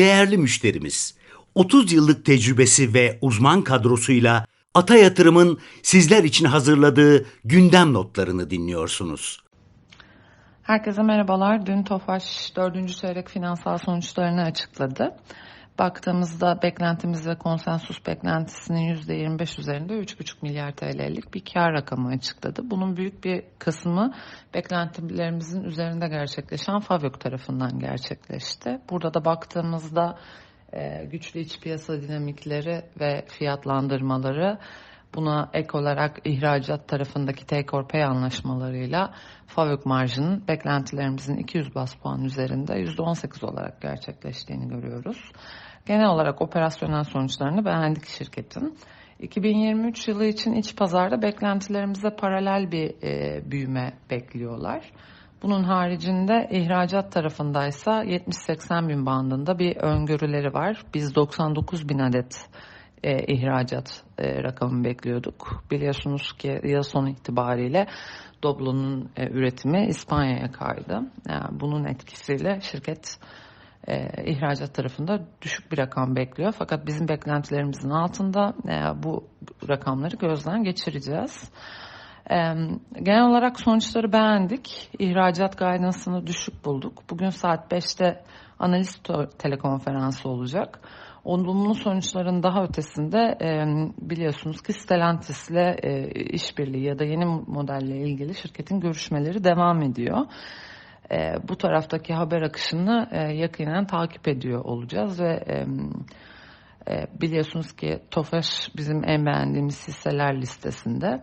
değerli müşterimiz. 30 yıllık tecrübesi ve uzman kadrosuyla Ata Yatırım'ın sizler için hazırladığı gündem notlarını dinliyorsunuz. Herkese merhabalar. Dün TOFAŞ 4. çeyrek finansal sonuçlarını açıkladı. Baktığımızda beklentimiz ve konsensus beklentisinin %25 üzerinde 3,5 milyar TL'lik bir kar rakamı açıkladı. Bunun büyük bir kısmı beklentilerimizin üzerinde gerçekleşen FAVÖK tarafından gerçekleşti. Burada da baktığımızda e, güçlü iç piyasa dinamikleri ve fiyatlandırmaları Buna ek olarak ihracat tarafındaki take or pay anlaşmalarıyla FAVÖK marjının beklentilerimizin 200 bas puan üzerinde %18 olarak gerçekleştiğini görüyoruz. Genel olarak operasyonel sonuçlarını beğendik şirketin. 2023 yılı için iç pazarda beklentilerimize paralel bir e, büyüme bekliyorlar. Bunun haricinde ihracat tarafındaysa 70-80 bin bandında bir öngörüleri var. Biz 99 bin adet e, ihracat e, rakamı bekliyorduk. Biliyorsunuz ki yıl sonu itibariyle Doblo'nun e, üretimi İspanya'ya kaydı. Yani bunun etkisiyle şirket e, ihracat tarafında düşük bir rakam bekliyor. Fakat bizim beklentilerimizin altında e, bu rakamları gözden geçireceğiz. E, genel olarak sonuçları beğendik. İhracat guidance'ını düşük bulduk. Bugün saat 5'te analiz telekonferansı olacak. Olumlu sonuçların daha ötesinde e, biliyorsunuz ki Stellantis ile e, işbirliği ya da yeni modelle ilgili şirketin görüşmeleri devam ediyor. E, bu taraftaki haber akışını e, yakinen takip ediyor olacağız ve e, e, biliyorsunuz ki TOFAŞ bizim en beğendiğimiz hisseler listesinde.